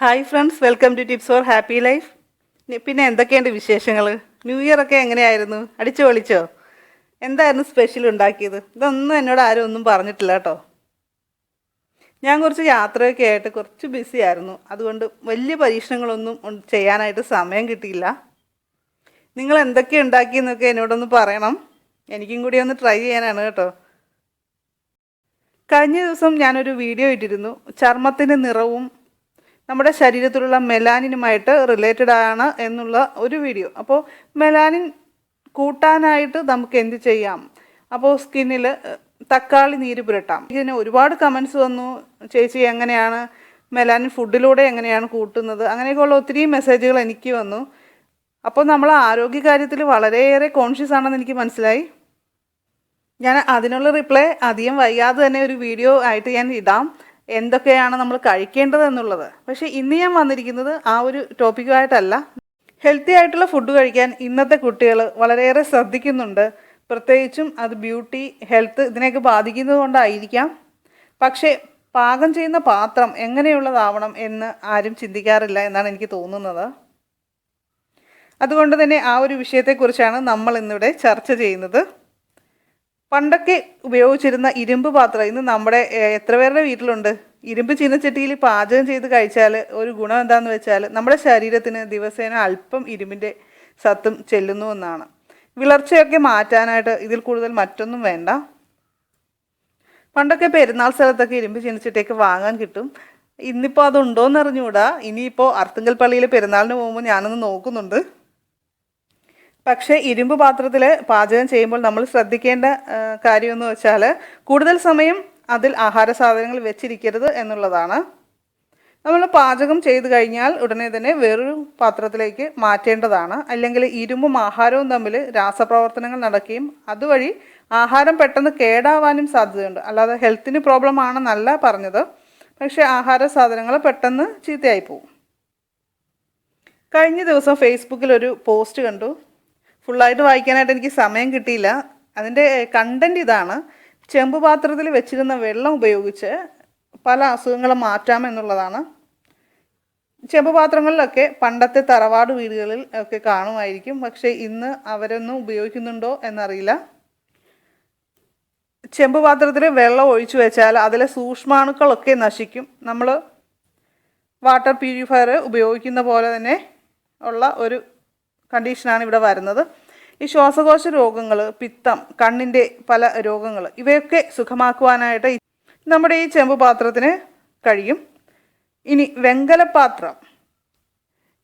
Hi friends welcome to tips for happy life പിന്നെ എന്തൊക്കെയുണ്ട് വിശേഷങ്ങൾ ന്യൂ ഇയർ ഒക്കെ എങ്ങനെയായിരുന്നു? അടിച്ചു പൊളിച്ചോ? എന്തായിരുന്നു സ്പെഷ്യൽ ഉണ്ടാക്കിയത്? ഇതൊന്നും എന്നോട് ആരും ഒന്നും പറഞ്ഞിട്ടില്ല കേട്ടോ. ഞാൻ കുറച്ച് യാത്രയൊക്കെ ആയിട്ട് കുറച്ച് ബിസി ആയിരുന്നു. അതുകൊണ്ട് വലിയ പരീക്ഷണങ്ങളൊന്നും ചെയ്യാനായിട്ട് സമയം കിട്ടിയില്ല. നിങ്ങൾ എന്തൊക്കെ ഉണ്ടാക്കിയെന്നൊക്കെ എന്നോടൊന്ന് പറയണം. എനിക്കും കൂടി ഒന്ന് ട്രൈ ചെയ്യാനാണ് കേട്ടോ. കഴിഞ്ഞ ദിവസം ഞാനൊരു വീഡിയോ ഇട്ടിരുന്നു. ചർമ്മത്തിന്റെ നിറവും നമ്മുടെ ശരീരത്തിലുള്ള മെലാനിനുമായിട്ട് റിലേറ്റഡ് ആണ് എന്നുള്ള ഒരു വീഡിയോ അപ്പോൾ മെലാനിൻ കൂട്ടാനായിട്ട് നമുക്ക് എന്ത് ചെയ്യാം? അപ്പോൾ സ്കിന്നിൽ തക്കാളി നീര് പുരട്ടാം. ഇതിന് ഒരുപാട് കമൻസ് വന്നു. ചേച്ചി എങ്ങനെയാണ് മെലാനിൻ ഫുഡിലൂടെ എങ്ങനെയാണ് കൂട്ടുന്നത്? അങ്ങനെയൊക്കെയുള്ള ഒത്തിരി മെസ്സേജുകൾ എനിക്ക് വന്നു. അപ്പോൾ നമ്മൾ ആരോഗ്യകാര്യത്തിൽ വളരെയേറെ കോൺഷ്യസ് ആണെന്ന് എനിക്ക് മനസ്സിലായി. ഞാൻ അതിനുള്ള റിപ്ലൈ അധികം വയ്യാതെ തന്നെ ഒരു വീഡിയോ ആയിട്ട് ഞാൻ ഇടാം. എന്തൊക്കെയാണ് നമ്മൾ കഴിക്കേണ്ടത് എന്നുള്ളത്. പക്ഷേ ഇന്ന് ഞാൻ വന്നിരിക്കുന്നത് ആ ഒരു ടോപ്പിക്കുമായിട്ടല്ല. ഹെൽത്തി ആയിട്ടുള്ള ഫുഡ് കഴിക്കാൻ ഇന്നത്തെ കുട്ടികൾ വളരെയേറെ ശ്രദ്ധിക്കുന്നുണ്ട്. പ്രത്യേകിച്ചും അത് ബ്യൂട്ടി ഹെൽത്ത് ഇതിനെയൊക്കെ ബാധിക്കുന്നത് കൊണ്ടായിരിക്കാം. പക്ഷേ പാകം ചെയ്യുന്ന പാത്രം എങ്ങനെയുള്ളതാവണം എന്ന് ആരും ചിന്തിക്കാറില്ല എന്നാണ് എനിക്ക് തോന്നുന്നത്. അതുകൊണ്ട് തന്നെ ആ ഒരു വിഷയത്തെക്കുറിച്ചാണ് നമ്മൾ ഇന്നിവിടെ ചർച്ച ചെയ്യുന്നത്. പണ്ടൊക്കെ ഉപയോഗിച്ചിരുന്ന ഇരുമ്പ് പാത്രം ഇന്ന് നമ്മുടെ എത്ര പേരുടെ വീട്ടിലുണ്ട്? ഇരുമ്പ് ചീനച്ചട്ടിയിൽ പാചകം ചെയ്ത് കഴിച്ചാൽ ഒരു ഗുണം എന്താന്ന് വെച്ചാൽ നമ്മുടെ ശരീരത്തിന് ദിവസേന അല്പം ഇരുമ്പിന്റെ സത്തും ചെല്ലുന്നു എന്നാണ്. വിളർച്ചയൊക്കെ മാറ്റാനായിട്ട് ഇതിൽ കൂടുതൽ മറ്റൊന്നും വേണ്ട. പണ്ടൊക്കെ പെരുന്നാൾ സ്ഥലത്തൊക്കെ ഇരുമ്പ് ചീനച്ചട്ടിയൊക്കെ വാങ്ങാൻ കിട്ടും. ഇന്നിപ്പോൾ അതുണ്ടോയെന്ന് അറിഞ്ഞുകൂടാ ഇനിയിപ്പോൾ അർത്തുങ്കൽ പള്ളിയിൽ പെരുന്നാളിന് പോകുമ്പോൾ ഞാനൊന്ന് നോക്കുന്നുണ്ട്. പക്ഷേ ഇരുമ്പ് പാത്രത്തിൽ പാചകം ചെയ്യുമ്പോൾ നമ്മൾ ശ്രദ്ധിക്കേണ്ട കാര്യമെന്ന് വെച്ചാൽ കൂടുതൽ സമയം അതിൽ ആഹാര സാധനങ്ങൾ വെച്ചിരിക്കരുത് എന്നുള്ളതാണ്. നമ്മൾ പാചകം ചെയ്തു കഴിഞ്ഞാൽ ഉടനെ തന്നെ വേറൊരു പാത്രത്തിലേക്ക് മാറ്റേണ്ടതാണ്. അല്ലെങ്കിൽ ഇരുമ്പും ആഹാരവും തമ്മിൽ രാസപ്രവർത്തനങ്ങൾ നടക്കുകയും അതുവഴി ആഹാരം പെട്ടെന്ന് കേടാവാനും സാധ്യതയുണ്ട്. അല്ലാതെ ഹെൽത്തിന് പ്രോബ്ലം ആണെന്നല്ല പറഞ്ഞത്. പക്ഷേ ആഹാര സാധനങ്ങൾ പെട്ടെന്ന് ചീത്തയായി പോകും കഴിഞ്ഞ ദിവസം ഫേസ്ബുക്കിൽ ഒരു പോസ്റ്റ് കണ്ടു. ഫുള്ളായിട്ട് വായിക്കാനായിട്ട് എനിക്ക് സമയം കിട്ടിയില്ല. അതിന്റെ കണ്ടന്റ് ഇതാണ്. ചെമ്പ് പാത്രത്തിൽ വെച്ചിരുന്ന വെള്ളം ഉപയോഗിച്ച് പല അസുഖങ്ങളും മാറ്റാം എന്നുള്ളതാണ്. ചെമ്പ് പാത്രങ്ങളിലൊക്കെ പണ്ടത്തെ തറവാട് വീടുകളിൽ ഒക്കെ കാണുമായിരിക്കും. പക്ഷേ ഇന്ന് അവരൊന്നും ഉപയോഗിക്കുന്നുണ്ടോ എന്നറിയില്ല. ചെമ്പ് പാത്രത്തിൽ വെള്ളം ഒഴിച്ചു വെച്ചാൽ അതിലെ സൂക്ഷ്മാണുക്കളൊക്കെ നശിക്കും. നമ്മൾ വാട്ടർ പ്യൂരിഫയർ ഉപയോഗിക്കുന്ന പോലെ തന്നെ ഉള്ള ഒരു കണ്ടീഷനാണ് ഇവിടെ വരുന്നത്. ഈ ശ്വാസകോശ രോഗങ്ങൾ പിത്തം കണ്ണിന്റെ പല രോഗങ്ങൾ ഇവയൊക്കെ സുഖമാക്കുവാനായിട്ട് നമ്മുടെ ഈ ചെമ്പ് പാത്രത്തിന് കഴിയും. ഇനി വെങ്കലപാത്രം.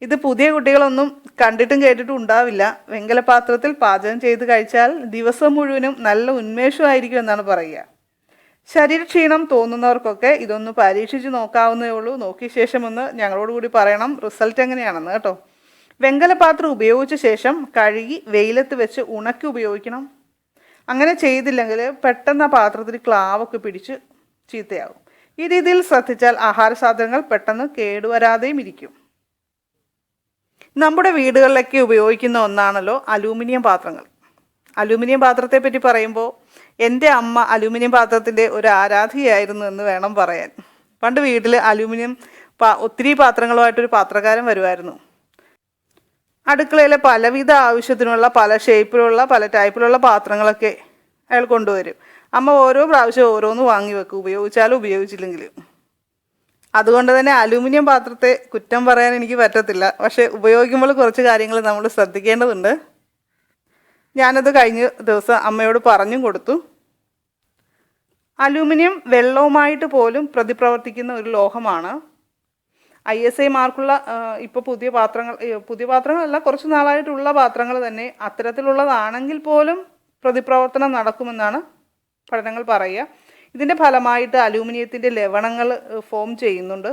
ഇത് പുതിയ കുട്ടികളൊന്നും കണ്ടിട്ടും കേട്ടിട്ടും ഉണ്ടാവില്ല. വെങ്കലപാത്രത്തിൽ പാചകം ചെയ്ത് കഴിച്ചാൽ ദിവസം മുഴുവനും നല്ല ഉന്മേഷമായിരിക്കും എന്നാണ് പറയുക. ശരീരക്ഷീണം തോന്നുന്നവർക്കൊക്കെ ഇതൊന്ന് പരീക്ഷിച്ച് നോക്കാവുന്നേ ഉള്ളൂ. നോക്കിയ ശേഷം ഒന്ന് ഞങ്ങളോട് കൂടി പറയണം. റിസൾട്ട് എങ്ങനെയാണെന്ന് കേട്ടോ. വെങ്കലപാത്രം ഉപയോഗിച്ച ശേഷം കഴുകി വെയിലത്ത് വെച്ച് ഉണക്കി ഉപയോഗിക്കണം. അങ്ങനെ ചെയ്തില്ലെങ്കിൽ പെട്ടെന്ന് ആ പാത്രത്തിൽ ക്ലാവൊക്കെ പിടിച്ച് ചീത്തയാകും. ഈ രീതിയിൽ ശ്രദ്ധിച്ചാൽ ആഹാര സാധനങ്ങൾ പെട്ടെന്ന് കേടുവരാതെയും ഇരിക്കും. നമ്മുടെ വീടുകളിലൊക്കെ ഉപയോഗിക്കുന്ന ഒന്നാണല്ലോ അലൂമിനിയം പാത്രങ്ങൾ. അലൂമിനിയം പാത്രത്തെ പറ്റി പറയുമ്പോൾ എന്റെ അമ്മ അലൂമിനിയം പാത്രത്തിന്റെ ഒരു ആരാധികയായിരുന്നു എന്ന് വേണം പറയാൻ. പണ്ട് വീട്ടിൽ അലൂമിനിയം പാ ഒത്തിരി പാത്രങ്ങളുമായിട്ടൊരു പാത്രക്കാരൻ വരുമായിരുന്നു. അടുക്കളയിലെ പലവിധ ആവശ്യത്തിനുള്ള പല ഷേപ്പിലുള്ള പല ടൈപ്പിലുള്ള പാത്രങ്ങളൊക്കെ അയാൾ കൊണ്ടുവരും. അമ്മ ഓരോ പ്രാവശ്യം ഓരോന്ന് വാങ്ങി വെക്കും ഉപയോഗിച്ചാലും ഉപയോഗിച്ചില്ലെങ്കിലും. അതുകൊണ്ട് തന്നെ അലൂമിനിയം പാത്രത്തെ കുറ്റം പറയാൻ എനിക്ക് പറ്റത്തില്ല. പക്ഷേ ഉപയോഗിക്കുമ്പോൾ കുറച്ച് കാര്യങ്ങൾ നമ്മൾ ശ്രദ്ധിക്കേണ്ടതുണ്ട്. ഞാനത് കഴിഞ്ഞ ദിവസം അമ്മയോട് പറഞ്ഞും കൊടുത്തു. അലൂമിനിയം വെള്ളവുമായിട്ട് പോലും പ്രതിപ്രവർത്തിക്കുന്ന ഒരു ലോഹമാണ്. ഐ എസ് ഐ മാർക്കുള്ള ഇപ്പോൾ പുതിയ പാത്രങ്ങൾ പുതിയ പാത്രങ്ങളല്ല കുറച്ച് നാളായിട്ടുള്ള പാത്രങ്ങൾ തന്നെ അത്തരത്തിലുള്ളതാണെങ്കിൽ പോലും പ്രതിപ്രവർത്തനം നടക്കുമെന്നാണ് പഠനങ്ങൾ പറയുക. ഇതിന്റെ ഫലമായിട്ട് അലൂമിനിയത്തിന്റെ ലവണങ്ങൾ ഫോം ചെയ്യുന്നുണ്ട്.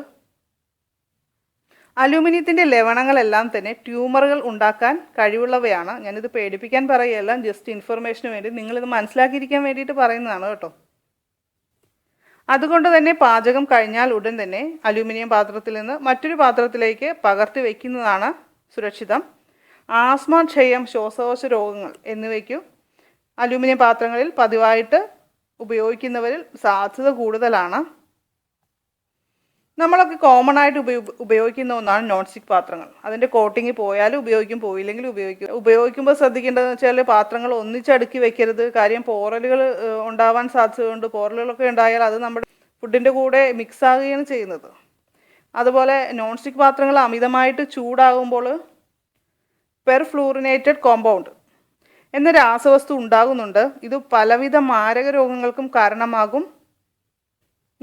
അലൂമിനിയത്തിന്റെ ലവണങ്ങളെല്ലാം തന്നെ ട്യൂമറുകൾ ഉണ്ടാക്കാൻ കഴിവുള്ളവയാണ്. ഞാനിത് പേടിപ്പിക്കാൻ പറയുകയല്ല ജസ്റ്റ് ഇൻഫർമേഷന് വേണ്ടി. നിങ്ങളിത് മനസ്സിലാക്കിയിരിക്കാൻ വേണ്ടിയിട്ട് പറയുന്നതാണ് കേട്ടോ. അതുകൊണ്ട് തന്നെ പാചകം കഴിഞ്ഞാൽ ഉടൻ തന്നെ അലൂമിനിയം പാത്രത്തിൽ നിന്ന് മറ്റൊരു പാത്രത്തിലേക്ക് പകർത്തി വയ്ക്കുന്നതാണ് സുരക്ഷിതം. ആസ്മ ക്ഷയം ശ്വാസകോശ രോഗങ്ങൾ എന്നിവയ്ക്കും അലൂമിനിയം പാത്രങ്ങളിൽ പതിവായിട്ട് ഉപയോഗിക്കുന്നവരിൽ സാധ്യത കൂടുതലാണ്. നമ്മളൊക്കെ കോമൺ ആയിട്ട് ഉപയോ ഉപയോഗിക്കുന്ന ഒന്നാണ് നോൺ സ്റ്റിക്ക് പാത്രങ്ങൾ. അതിന്റെ കോട്ടിങ് പോയാലും ഉപയോഗിക്കും പോയില്ലെങ്കിൽ ഉപയോഗിക്കും. ഉപയോഗിക്കുമ്പോൾ ശ്രദ്ധിക്കേണ്ടതെന്ന് വെച്ചാൽ പാത്രങ്ങൾ ഒന്നിച്ചടുക്കി വെക്കരുത്. കാര്യം പോറലുകൾ ഉണ്ടാവാൻ സാധ്യതയുണ്ട്. പോറലുകളൊക്കെ ഉണ്ടായാൽ അത് നമ്മുടെ ഫുഡിന്റെ കൂടെ മിക്സ് ആകുകയാണ് ചെയ്യുന്നത്. അതുപോലെ നോൺ സ്റ്റിക്ക് പാത്രങ്ങൾ അമിതമായിട്ട് ചൂടാകുമ്പോൾ പെർഫ്ലൂറിനേറ്റഡ് കോമ്പൗണ്ട് എന്ന രാസവസ്തു ഉണ്ടാകുന്നുണ്ട്. ഇത് പലവിധ മാരക രോഗങ്ങൾക്കും കാരണമാകും.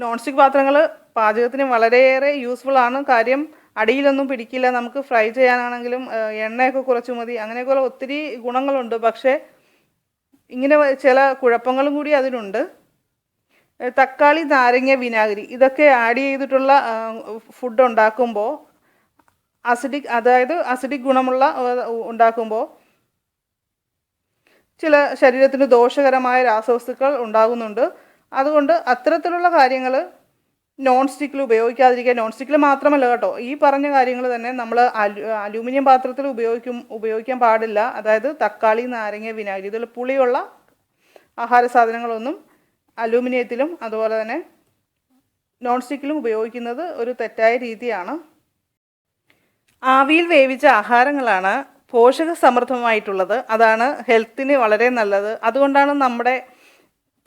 നോൺ സ്റ്റിക്ക് പാത്രങ്ങൾ പാചകത്തിന് വളരെയേറെ യൂസ്ഫുൾ ആണ്. കാര്യം അടിയിലൊന്നും പിടിക്കില്ല. നമുക്ക് ഫ്രൈ ചെയ്യാനാണെങ്കിലും എണ്ണയൊക്കെ കുറച്ച് മതി. അങ്ങനെയൊക്കെയുള്ള ഒത്തിരി ഗുണങ്ങളുണ്ട്. പക്ഷേ ഇങ്ങനെ ചില കുഴപ്പങ്ങളും കൂടി അതിനുണ്ട് തക്കാളി നാരങ്ങ വിനാഗിരി ഇതൊക്കെ ആഡ് ചെയ്തിട്ടുള്ള ഫുഡ് ഉണ്ടാക്കുമ്പോൾ അസിഡിക് അതായത് അസിഡിക് ഗുണമുള്ള ഉണ്ടാക്കുമ്പോൾ ചില ശരീരത്തിന് ദോഷകരമായ രാസവസ്തുക്കൾ ഉണ്ടാകുന്നുണ്ട്. അതുകൊണ്ട് അത്തരത്തിലുള്ള കാര്യങ്ങൾ നോൺ സ്റ്റിക്കിൽ ഉപയോഗിക്കാതിരിക്കുക. നോൺ സ്റ്റിക്കിൽ മാത്രമല്ല കേട്ടോ. ഈ പറഞ്ഞ കാര്യങ്ങൾ തന്നെ നമ്മൾ അലു അലൂമിനിയം പാത്രത്തിൽ ഉപയോഗിക്കും ഉപയോഗിക്കാൻ പാടില്ല. അതായത് തക്കാളി നാരങ്ങ വിനാഗിരി ഇതിൽ പുളിയുള്ള ആഹാര സാധനങ്ങളൊന്നും അലൂമിനിയത്തിലും അതുപോലെ തന്നെ നോൺ സ്റ്റിക്കിലും ഉപയോഗിക്കുന്നത് ഒരു തെറ്റായ രീതിയാണ്. ആവിയിൽ വേവിച്ച ആഹാരങ്ങളാണ് പോഷക സമൃദ്ധമായിട്ടുള്ളത് അതാണ് ഹെൽത്തിന് വളരെ നല്ലത്. അതുകൊണ്ടാണ് നമ്മുടെ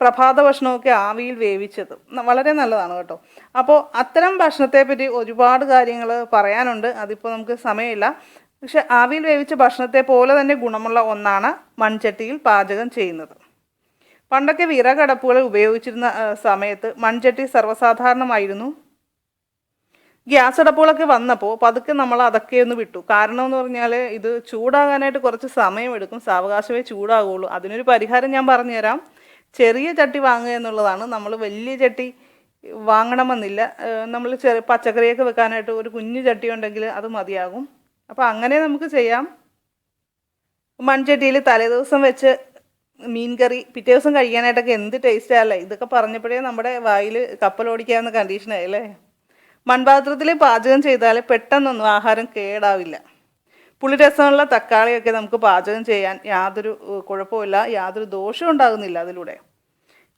പ്രഭാത ഭക്ഷണമൊക്കെ ആവിയിൽ വേവിച്ചത്. വളരെ നല്ലതാണ് കേട്ടോ. അപ്പോൾ അത്തരം ഭക്ഷണത്തെ പറ്റി ഒരുപാട് കാര്യങ്ങൾ പറയാനുണ്ട്. അതിപ്പോൾ നമുക്ക് സമയമില്ല. പക്ഷെ ആവിയിൽ വേവിച്ച ഭക്ഷണത്തെ പോലെ തന്നെ ഗുണമുള്ള ഒന്നാണ് മൺചട്ടിയിൽ പാചകം ചെയ്യുന്നത്. പണ്ടൊക്കെ വിറകടപ്പുകൾ ഉപയോഗിച്ചിരുന്ന സമയത്ത് മൺചട്ടി സർവസാധാരണമായിരുന്നു. ഗ്യാസ് അടപ്പുകളൊക്കെ വന്നപ്പോൾ പതുക്കെ നമ്മൾ അതൊക്കെ ഒന്ന് വിട്ടു. കാരണം എന്ന് പറഞ്ഞാൽ ഇത് ചൂടാകാനായിട്ട് കുറച്ച് സമയമെടുക്കും. സാവകാശമേ ചൂടാകുള്ളൂ. അതിനൊരു പരിഹാരം ഞാൻ പറഞ്ഞുതരാം. ചെറിയ ചട്ടി വാങ്ങുക എന്നുള്ളതാണ്. നമ്മൾ വലിയ ചട്ടി വാങ്ങണമെന്നില്ല. നമ്മൾ ചെറിയ പച്ചക്കറിയൊക്കെ വെക്കാനായിട്ട് ഒരു കുഞ്ഞു ചട്ടി ഉണ്ടെങ്കിൽ അത് മതിയാകും. അപ്പോൾ അങ്ങനെ നമുക്ക് ചെയ്യാം. മൺചട്ടിയിൽ തലേദിവസം വെച്ച് മീൻ കറി പിറ്റേ ദിവസം കഴിക്കാനായിട്ടൊക്കെ എന്ത് ടേസ്റ്റാല്ലേ ഇതൊക്കെ പറഞ്ഞപ്പോഴേ നമ്മുടെ വായിൽ കപ്പലോടിക്കാവുന്ന കണ്ടീഷനായല്ലേ മൺപാത്രത്തിൽ പാചകം ചെയ്താൽ പെട്ടെന്നൊന്നും ആഹാരം കേടാവില്ല. പുളിരസമുള്ള തക്കാളിയൊക്കെ നമുക്ക് പാചകം ചെയ്യാൻ യാതൊരു കുഴപ്പമില്ല യാതൊരു ദോഷവും ഉണ്ടാകുന്നില്ല അതിലൂടെ.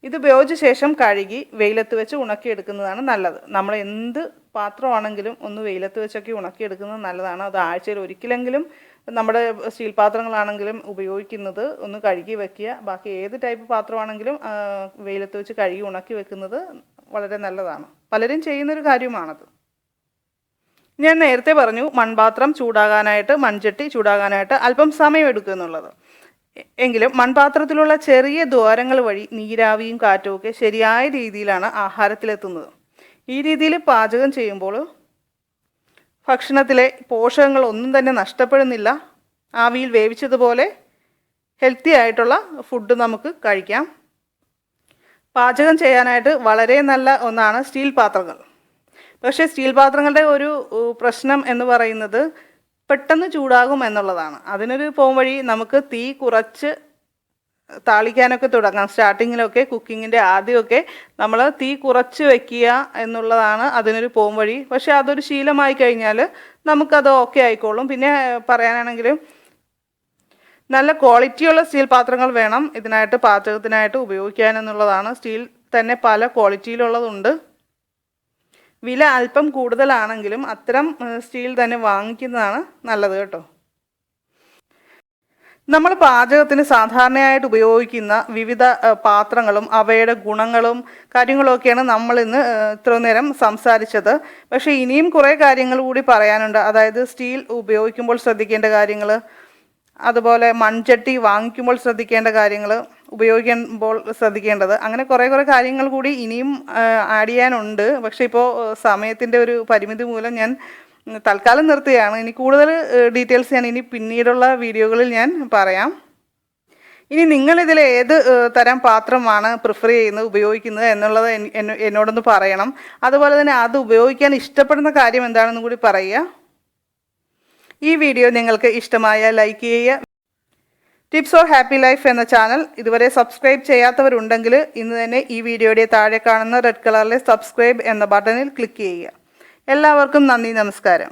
ഇത് ഉപയോഗിച്ച ശേഷം കഴുകി വെയിലത്ത് വെച്ച് ഉണക്കിയെടുക്കുന്നതാണ് നല്ലത്. നമ്മൾ എന്ത് പാത്രമാണെങ്കിലും ഒന്ന് വെയിലത്ത് വെച്ചൊക്കെ ഉണക്കിയെടുക്കുന്നത് നല്ലതാണ്. അത് ആഴ്ചയിൽ ഒരിക്കലെങ്കിലും നമ്മുടെ സ്റ്റീൽ പാത്രങ്ങളാണെങ്കിലും ഉപയോഗിക്കുന്നത് ഒന്ന് കഴുകി വെക്കുക. ബാക്കി ഏത് ടൈപ്പ് പാത്രമാണെങ്കിലും വെയിലത്ത് വെച്ച് കഴുകി ഉണക്കി വെക്കുന്നത് വളരെ നല്ലതാണ്. പലരും ചെയ്യുന്നൊരു കാര്യമാണത്. ഞാൻ നേരത്തെ പറഞ്ഞു മൺപാത്രം ചൂടാകാനായിട്ട് മൺചട്ടി ചൂടാകാനായിട്ട് അല്പം സമയമെടുക്കും എന്നുള്ളത്. എ- എങ്കിലും മൺപാത്രത്തിലുള്ള ചെറിയ ദ്വാരങ്ങൾ വഴി നീരാവിയും കാറ്റും ഒക്കെ ശരിയായ രീതിയിലാണ് ആഹാരത്തിലെത്തുന്നത്. ഈ രീതിയിൽ പാചകം ചെയ്യുമ്പോൾ ഭക്ഷണത്തിലെ പോഷകങ്ങൾ ഒന്നും തന്നെ നഷ്ടപ്പെടുന്നില്ല. ആവിയിൽ വേവിച്ചതുപോലെ ഹെൽത്തി ആയിട്ടുള്ള ഫുഡ് നമുക്ക് കഴിക്കാം. പാചകം ചെയ്യാനായിട്ട് വളരെ നല്ല ഒന്നാണ് സ്റ്റീൽ പാത്രങ്ങൾ. പക്ഷേ സ്റ്റീൽ പാത്രങ്ങളുടെ ഒരു പ്രശ്നം എന്ന് പറയുന്നത് പെട്ടെന്ന് ചൂടാകും എന്നുള്ളതാണ്. അതിനൊരു പോംവഴി നമുക്ക് തീ കുറച്ച് താളിക്കാനൊക്കെ തുടങ്ങാം. സ്റ്റാർട്ടിങ്ങിലൊക്കെ കുക്കിങ്ങിന്റെ ആദ്യമൊക്കെ നമ്മൾ തീ കുറച്ച് വെക്കുക എന്നുള്ളതാണ് അതിനൊരു പോംവഴി പക്ഷേ അതൊരു ശീലമായി കഴിഞ്ഞാൽ നമുക്കത് ഓക്കെ ആയിക്കോളും. പിന്നെ പറയാനാണെങ്കിലും നല്ല ക്വാളിറ്റിയുള്ള സ്റ്റീൽ പാത്രങ്ങൾ വേണം ഇതിനായിട്ട് പാചകത്തിനായിട്ട് ഉപയോഗിക്കാൻ എന്നുള്ളതാണ്. സ്റ്റീൽ തന്നെ പല ക്വാളിറ്റിയിലുള്ളതുണ്ട്. വില അല്പം കൂടുതലാണെങ്കിലും അത്തരം സ്റ്റീൽ തന്നെ വാങ്ങിക്കുന്നതാണ് നല്ലത് കേട്ടോ. നമ്മൾ പാചകത്തിന് സാധാരണയായിട്ട് ഉപയോഗിക്കുന്ന വിവിധ പാത്രങ്ങളും അവയുടെ ഗുണങ്ങളും കാര്യങ്ങളൊക്കെയാണ് നമ്മൾ ഇന്ന് ഇത്ര നേരം സംസാരിച്ചത്. പക്ഷേ ഇനിയും കുറേ കാര്യങ്ങൾ കൂടി പറയാനുണ്ട്. അതായത് സ്റ്റീൽ ഉപയോഗിക്കുമ്പോൾ ശ്രദ്ധിക്കേണ്ട കാര്യങ്ങൾ അതുപോലെ മൺചട്ടി വാങ്ങിക്കുമ്പോൾ ശ്രദ്ധിക്കേണ്ട കാര്യങ്ങൾ ഉപയോഗിക്കുമ്പോൾ ശ്രദ്ധിക്കേണ്ടത്. അങ്ങനെ കുറേ കുറേ കാര്യങ്ങൾ കൂടി ഇനിയും ആഡ് ചെയ്യാനുണ്ട്. പക്ഷേ ഇപ്പോൾ സമയത്തിന്റെ ഒരു പരിമിതി മൂലം ഞാൻ തൽക്കാലം നിർത്തുകയാണ്. ഇനി കൂടുതൽ ഡീറ്റെയിൽസ് ഞാൻ ഇനി പിന്നീടുള്ള വീഡിയോകളിൽ ഞാൻ പറയാം. ഇനി നിങ്ങൾ ഇതിൽ ഏത് തരം പാത്രമാണ് പ്രിഫർ ചെയ്യുന്നത് ഉപയോഗിക്കുന്നത് എന്നുള്ളത് എന്നോടൊന്ന് പറയണം. അതുപോലെ തന്നെ അത് ഉപയോഗിക്കാൻ ഇഷ്ടപ്പെടുന്ന കാര്യം എന്താണെന്ന് കൂടി പറയുക. ഈ വീഡിയോ നിങ്ങൾക്ക് ഇഷ്ടമായ ലൈക്ക് ചെയ്യുക ടിപ്സ് ഓർ ഹാപ്പി ലൈഫ് എന്ന ചാനൽ ഇതുവരെ സബ്സ്ക്രൈബ് ചെയ്യാത്തവരുണ്ടെങ്കിൽ ഇന്ന് തന്നെ ഈ വീഡിയോയുടെ താഴെ കാണുന്ന റെഡ് കളറിലെ സബ്സ്ക്രൈബ് എന്ന ബട്ടണിൽ ക്ലിക്ക് ചെയ്യുക. എല്ലാവർക്കും നന്ദി നമസ്കാരം.